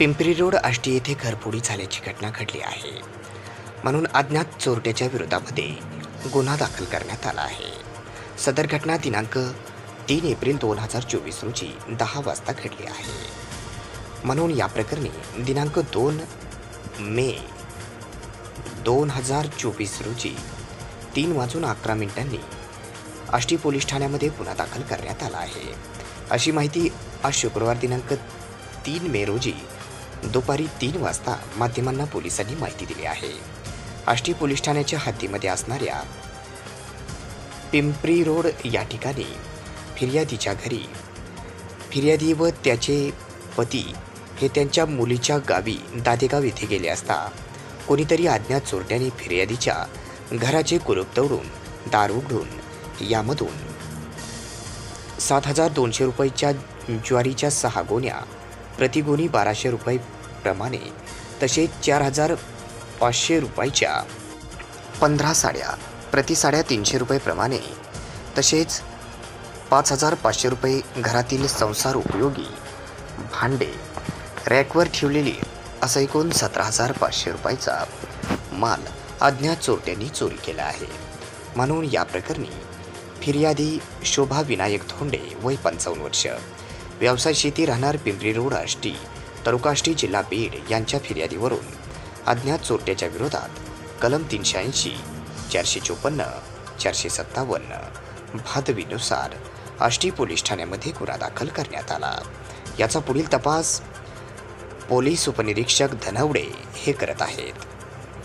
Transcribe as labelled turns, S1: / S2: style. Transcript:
S1: Pimpri road Ashti येथे घरफोडी झाल्याची घटना घडली आहे. म्हणून अज्ञात चोरट्याच्या विरोधामध्ये गुन्हा दाखल करण्यात आला आहे. सदर घटना दिनांक तीन एप्रिल दोन हजार चोवीस रोजी दहा वाजता घडली आहे. म्हणून या प्रकरणी दिनांक दोन मे दोन हजार चोवीस रोजी तीन वाजून अकरा मिनिटांनी आष्टी पोलीस ठाण्यामध्ये गुन्हा दाखल करण्यात आला आहे. अशी माहिती आज शुक्रवार दिनांक तीन मे रोजी दुपारी तीन वाजता माध्यमांना पोलिसांनी माहिती दिली आहे. आष्टी पोलीस ठाण्याच्या हद्दीमध्ये असणाऱ्या पिंपरी रोड या ठिकाणी फिर्यादीच्या घरी फिर्यादी व त्याचे पती हे त्यांच्या मुलीच्या गावी दादेगाव येथे गेले असता कोणीतरी अज्ञात चोरट्याने फिर्यादीच्या घराचे कुलूप तोडून दार उघडून यामधून सात हजार दोनशे रुपयाच्या ज्वारीच्या सहा गोण्या प्रतिगुणी बाराशे रुपये प्रमाणे तसेच चार हजार पाचशे रुपयाच्या पंधरा साड्या प्रति साड्या तीनशे रुपयेप्रमाणे तसेच पाच हजार पाचशे रुपये घरातील संसार उपयोगी भांडे रॅकवर ठेवलेली असं एकूण सतरा हजार पाचशे रुपयाचा माल अज्ञात चोरट्यांनी चोरी केला आहे. म्हणून या प्रकरणी फिर्यादी शोभा विनायक धोंडे वय पंचावन्न वर्ष व्यवसाय शेती राहणार पिंपरी रोड आष्टी तरुकाष्टी जिल्हा बीड यांच्या फिर्यादीवरून. अज्ञात चोरट्याच्या विरोधात कलम तीनशे ऐंशी चारशे चोपन्न चारशे सत्तावन्न भादवीनुसार आष्टी पोलीस ठाण्यामध्ये गुन्हा दाखल करण्यात आला. याचा पुढील तपास पोलीस उपनिरीक्षक धनवडे हे करत आहेत.